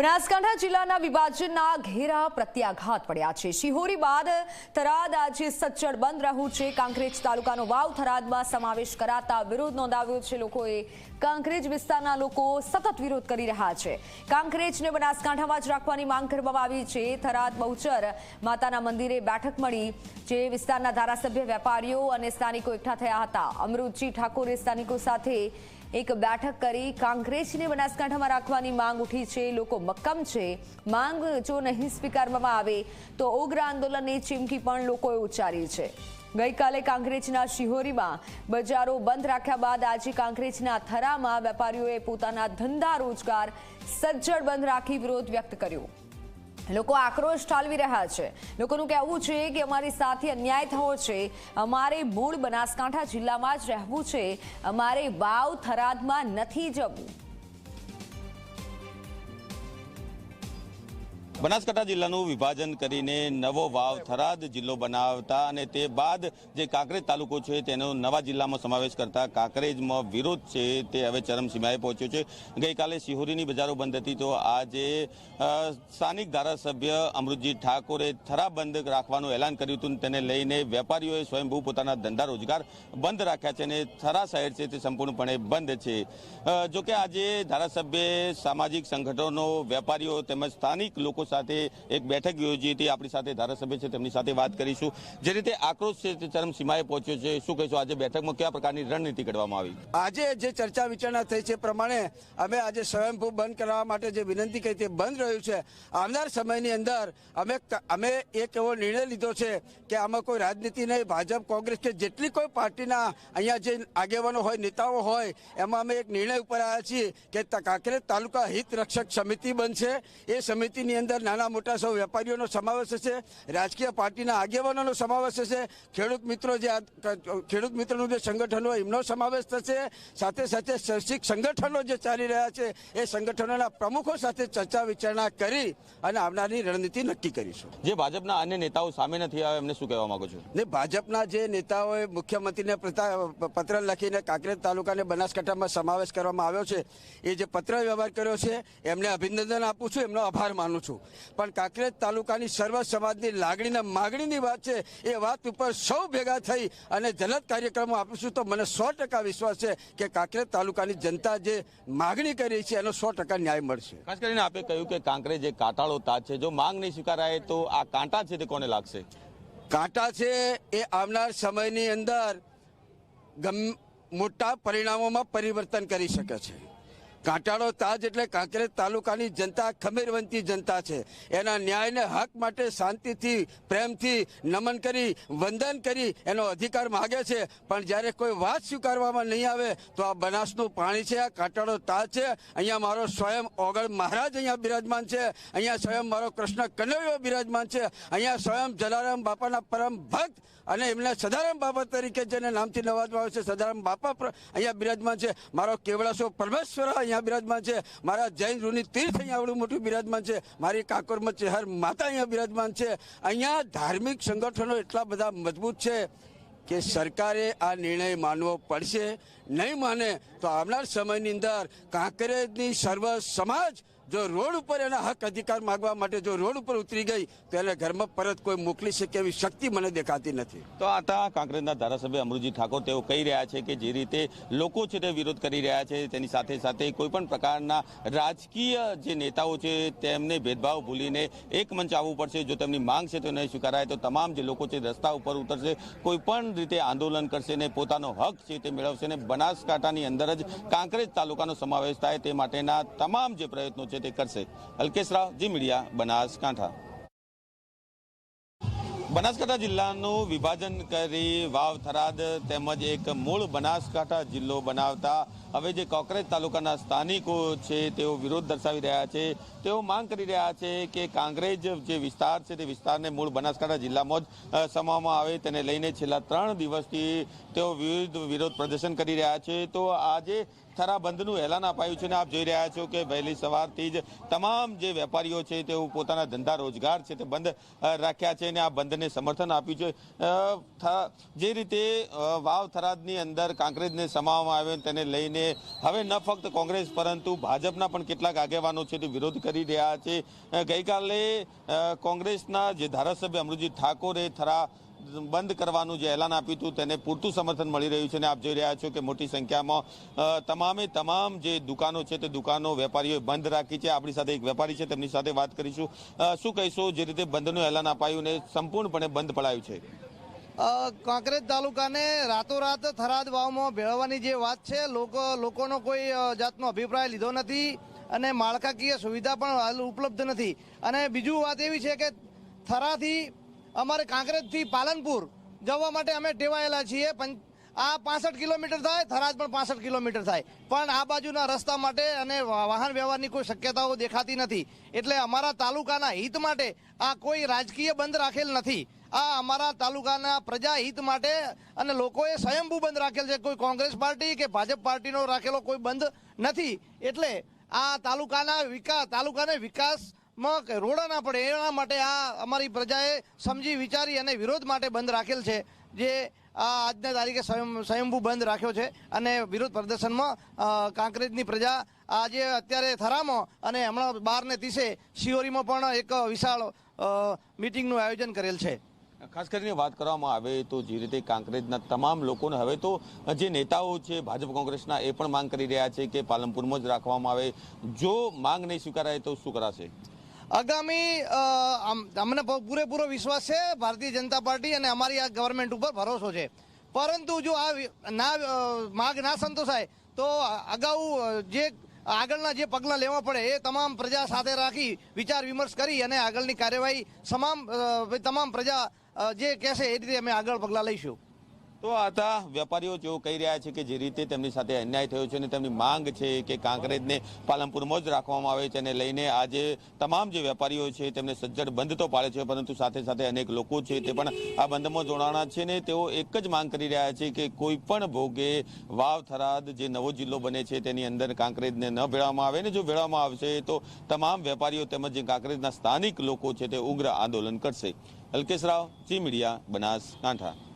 બનાસકાંઠા જિલ્લાના વિભાજનના ઘેરા પ્રત્યાઘાત પડ્યા છે. શિહોરી બાદ થરાદ આજે સચ્ચડ બંધ રહ્યું છે. કાંકરેજ તાલુકાનો વાવ થરાદમાં સમાવેશ કરાતા વિરોધ નોંધાવ્યો છે. લોકોએ કાંકરેજ વિસ્તારના લોકો સતત વિરોધ કરી રહ્યા છે. કાંકરેજને બનાસકાંઠામાં જ રાખવાની માંગ કરવામાં આવી છે. થરાદ બહુચર માતાના મંદિરે બેઠક મળી, જે વિસ્તારના ધારાસભ્ય, વેપારીઓ અને સ્થાનિકો એકઠા થયા હતા. અમૃતજી ઠાકોરે સ્થાનિકો સાથે એક બેઠક કરી કાંકરેજને બનાસકાંઠામાં રાખવાની માંગ ઉઠી છે. લોકો મક્કમ છે. માંગ જો નહીં સ્વીકારવામાં આવે તો ઉગ્ર આંદોલનની ચીમકી પણ લોકોએ ઉચ્ચારી છે. ગઈકાલે કાંકરેજના શિહોરીમાં બજારો બંધ રાખ્યા બાદ આજે કાંકરેજના થરામાં વેપારીઓએ પોતાના ધંધા રોજગાર સજ્જડ બંધ રાખી વિરોધ વ્યક્ત કર્યો. લોકો આક્રોશ ઠાલવી રહ્યા છે. લોકોનું કહેવું છે કે અમારી સાથે અન્યાય થયો છે. અમારે મૂળ બનાસકાંઠા જિલ્લામાં જ રહેવું છે. અમારે વાવ થરાદમાં નથી જવું. બનાસકાંઠા જિલ્લાનું વિભાજન કરીને નવો વાવ થરાદ જિલ્લો બનાવતા અને તે બાદ જે કાંકરેજ તાલુકો છે તેનો નવા જિલ્લામાં સમાવેશ કરતા કાંકરેજમાં વિરોધ છે તે હવે ચરમસીમાએ પહોંચ્યો છે. ગઈકાલે શિહોરીની બજારો બંધ હતી તો આજે સ્થાનિક ધારાસભ્ય અમૃતજી ઠાકોરે થરા બંધ રાખવાનું એલાન કર્યું હતું તેને લઈને વેપારીઓએ સ્વયંભૂ પોતાના ધંધા રોજગાર બંધ રાખ્યા છે અને થરા શહેર છે તે સંપૂર્ણપણે બંધ છે. જોકે આજે ધારાસભ્ય સામાજિક સંગઠનો, વેપારીઓ તેમજ સ્થાનિક લોકો સાથે એક બેઠક યોજી હતી. આપણી સાથે ધારાસભ્ય છે, તેમની સાથે વાત કરીશું. જે રીતે આક્રોશ છે તે ચરમસીમાએ પહોંચ્યો છે. શું કહીશું, આજે બેઠકમાં કયા પ્રકારની રણનીતિ ઘડવામાં આવી? આજે જે ચર્ચા વિચારણા થઈ છે પ્રમાણે અમે આજે સ્વયંભૂ બંધ કરવા માટે જે વિનંતી કરી તે બંધ રહ્યું છે. આવનાર સમયની અંદર અમે અમે એક એવો નિર્ણય લીધો છે કે આમાં કોઈ રાજનીતિ નહીં. ભાજપ, કોંગ્રેસ કે જેટલી કોઈ પાર્ટીના અહીંયા જે આગેવાનો હોય, નેતાઓ હોય, એમાં અમે એક નિર્ણય ઉપર આવ્યા છીએ કે કાંકરેજ તાલુકા હિત રક્ષક સમિતિ બનશે. એ સમિતિની અંદર નાના મોટા સૌ વેપારીઓનો સમાવેશ હશે રાજકીય પાર્ટીના આગેવાનોનો સમાવેશ હશે ખેડૂત મિત્રો જે ખેડૂત મિત્રોનું જે સંગઠન હોય એમનો સમાવેશ થશે સાથે સાથે શૈક્ષિક સંગઠનો જે ચાલી રહ્યા છે એ સંગઠનોના પ્રમુખો સાથે ચર્ચા વિચારણા કરી અને આવનારની રણનીતિ નક્કી કરીશું. જે ભાજપના અન્ય નેતાઓ સામે નથી આવ્યા એમને શું કહેવા માંગો છો? ને ભાજપના જે નેતાઓએ મુખ્યમંત્રીને પત્ર લખીને કાંકરેજ તાલુકાને બનાસકાંઠામાં સમાવેશ કરવામાં આવ્યો છે એ જે પત્ર વ્યવહાર કર્યો છે એમને અભિનંદન આપું છું એમનો આભાર માનું છું. પણ કાંકરેજ તાલુકાની સર્વ સમાજની લાગણીને માગણીની વાત છે એ વાત ઉપર સૌ ભેગા થઈ અને જનત કાર્યક્રમો આપીશું તો મને સો ટકા વિશ્વાસ છે કે કાંકરેજ તાલુકાની જનતા જે માગણી કરી છે એનો સો ટકા ન્યાય મળશે. ખાસ કરીને આપે કહ્યું કે કાંકરેજ જે કાંટાળો તાજ છે. જો માંગ નહીં સ્વીકારાય તો આ કાંટા છે તે કોને લાગશે? કાંટા છે એ આવનાર સમયની અંદર ગમ મોટા પરિણામોમાં પરિવર્તન કરી શકે છે. કાંટાળો તાજ એટલે કાંકરેજ તાલુકાની જનતા ખમીરવંતી જનતા છે. એના ન્યાયને હક માટે શાંતિથી, પ્રેમથી નમન કરી, વંદન કરી એનો અધિકાર માગે છે. પણ જ્યારે કોઈ વાત સ્વીકારવામાં નહીં આવે તો આ બનાસનું પાણી છે, આ કાંટાળો તાજ છે. અહીંયા મારો સ્વયં ઓગળ મહારાજ અહીંયા બિરાજમાન છે. અહીંયા સ્વયં મારો કૃષ્ણ કનૈયો બિરાજમાન છે. અહીંયા સ્વયં જલારામ બાપાના પરમ ભક્ત અને એમને સદારામ બાપા તરીકે જેને નામથી નવાજવામાં આવે છે, સદારામ બાપા અહીંયા બિરાજમાન છે. મારો કેવડાસો પરમેશ્વર અહીંયા બિરાજમાન છે. મારા જૈન ઋષિ તીર્થ અહીંયા આવડું મોટું બિરાજમાન છે. મારી કાકોરમાં ચહેર માતા અહીંયા બિરાજમાન છે. અહીંયા ધાર્મિક સંગઠનો એટલા બધા મજબૂત છે કે સરકારે આ નિર્ણય માનવો પડશે. નહીં માને તો આવનાર સમયની અંદર કાંકરેજની સર્વ સમાજ જો રોડ ઉપર એના હક અધિકાર માગવા માટે જો રોડ ઉપર ઉતરી ગઈ, તો એને ઘરમાં પરત કોઈ મોકલી શકે એવી શક્તિ મને દેખાતી નથી. તો આ હતા ધારાસભ્ય અમૃતજી ઠાકોર. તેઓ કહી રહ્યા છે કે જે રીતે લોકો છે તે વિરોધ કરી રહ્યા છે, તેની સાથે સાથે કોઈ પણ પ્રકારના રાજકીય જે નેતાઓ છે તેમને ભેદભાવ ભૂલીને એક મંચ આવવું પડશે. જો તેમની માંગ છે તો નહીં સ્વીકારાય, તો તમામ જે લોકો છે રસ્તા ઉપર ઉતરશે, કોઈ પણ રીતે આંદોલન કરશે ને પોતાનો હક છે તે મેળવશે ને બનાસકાંઠાની અંદર જ કાંકરેજ તાલુકાનો સમાવેશ થાય તે માટેના તમામ જે પ્રયત્નો છે તે કરશે. અલ્કેશ રાવ, જી મીડિયા, બનાસકાંઠા. બનાસકાંઠા જિલ્લાનું વિભાજન કરી વાવ થરાદ તેમજ એક મૂળ બનાસકાંઠા જિલ્લો બનાવતા હવે જે કોકરેજ તાલુકાના સ્થાનિકો છે તેઓ વિરોધ દર્શાવી રહ્યા છે. તેઓ માંગ કરી રહ્યા છે કે કાંગ્રેજ જે વિસ્તાર છે તે વિસ્તારને મૂળ બનાસકાંઠા જિલ્લામાં જ સમાવવામાં આવે. તેને લઈને છેલ્લા ત્રણ દિવસથી તેઓ વિવિધ વિરોધ પ્રદર્શન કરી રહ્યા છે. તો આજે થરા બંધનું એલાન અપાયું છે અને આપ જોઈ રહ્યા છો કે વહેલી સવારથી જ તમામ જે વેપારીઓ છે તેઓ પોતાના ધંધા રોજગાર છે તે બંધ રાખ્યા છે અને આ બંધને સમર્થન આપ્યું છે. જે રીતે વાવ થરાદની અંદર કાંકરેજને સમાવવામાં આવ્યો તેને લઈને હવે ન ફક્ત કોંગ્રેસ પરંતુ ભાજપના પણ કેટલાક આગેવાનો છે તે વિરોધ કરી રહ્યા છે. ગઈકાલે કોંગ્રેસના જે ધારાસભ્ય અમૃતજી ઠાકોરે થરા બંધ કરવાનું જે એલાન આપ્યું હતું તેને પૂરતું સમર્થન મળી રહ્યું છે અને આપ જોઈ રહ્યા છો કે મોટી સંખ્યામાં તમામે તમામ જે દુકાનો છે તે દુકાનો વેપારીઓએ બંધ રાખી છે. આપણી સાથે એક વેપારી છે, તેમની સાથે વાત કરીશું. શું કહીશું? જે રીતે બંધનું એલાન અપાયું ને સંપૂર્ણપણે બંધ પડાયું છે. કાંકરેજ તાલુકાને રાતોરાત થરાદ વાવમાં ભેળવવાની જે વાત છે, લોકો, લોકોનો કોઈ જાતનો અભિપ્રાય લીધો નથી અને માળખાકીય સુવિધા પણ હાલ ઉપલબ્ધ નથી. અને બીજું વાત એવી છે કે થરાથી અમારે કાંકરેજથી પાલનપુર જવા માટે અમે ટેવાયેલા છીએ. આ પાસઠ કિલોમીટર થાય, થરાદ પણ પાસઠ કિલોમીટર થાય. પણ આ બાજુના રસ્તા માટે અને વાહન વ્યવહારની કોઈ શક્યતાઓ દેખાતી નથી. એટલે અમારા તાલુકાના હિત માટે આ કોઈ રાજકીય બંધ રાખેલ નથી. આ અમારા તાલુકાના પ્રજા હિત માટે અને લોકોએ સ્વયંભૂ બંધ રાખેલ છે. કોઈ કોંગ્રેસ પાર્ટી કે ભાજપ પાર્ટીનો રાખેલો કોઈ બંધ નથી. એટલે આ તાલુકાના વિકાસ તાલુકાને વિકાસમાં કે રોડા ના પડે, એના માટે આ અમારી પ્રજાએ સમજી, વિચારી અને વિરોધ માટે બંધ રાખેલ છે, જે આ આજના તારીખે સ્વયં, સ્વયંભૂ બંધ રાખ્યો છે અને વિરોધ પ્રદર્શનમાં કાંકરેજની પ્રજા આજે અત્યારે થરામાં અને હમણાં બાર ને ત્રીસે પણ એક વિશાળ મિટિંગનું આયોજન કરેલ છે. ખાસ કરીને વાત કરવામાં આવે તો જે રીતે કાંકરેજના તમામ લોકોને હવે તો જે નેતાઓ છે, ભાજપ કોંગ્રેસના એ પણ માંગ કરી રહ્યા છે કે પાલનપુરમાં જ રાખવામાં આવે. જો માંગ નહીં સ્વીકારાય તો શું કરાશે? આગામી અમને પૂરેપૂરો વિશ્વાસ છે, ભારતીય જનતા પાર્ટી અને અમારી આ ગવર્મેન્ટ ઉપર ભરોસો છે. પરંતુ જો આ ના માગ ના સંતોષાય, તો અગાઉ જે આગળના જે પગલાં લેવા પડે એ તમામ પ્રજા સાથે રાખી વિચાર વિમર્શ કરી અને આગળની કાર્યવાહી તમામ તમામ પ્રજા જે કહેશે એ રીતે અમે આગળ પગલાં લઈશું. તો આ હતા વેપારીઓ જેઓ કહી રહ્યા છે કે જે રીતે તેમની સાથે અન્યાય થયો છે અને તેમની માંગ છે કે કાંકરેજને પાલનપુરમાં જ રાખવામાં આવે છે અને લઈને આજે તમામ જે વેપારીઓ છે તેમને સજ્જડ બંધ તો પાડે છે, પરંતુ સાથે સાથે અનેક લોકો છે તે પણ આ બંધમાં જોડાણા છે ને તેઓ એક જ માંગ કરી રહ્યા છે કે કોઈ પણ ભોગે વાવ થરાદ જે નવો જિલ્લો બને છે તેની અંદર કાંકરેજને ન ભેળવામાં આવે ને જો ભેળવામાં આવશે તો તમામ વેપારીઓ તેમજ જે કાંકરેજના સ્થાનિક લોકો છે તે ઉગ્ર આંદોલન કરશે. Alkesh Rao, G media Banaskantha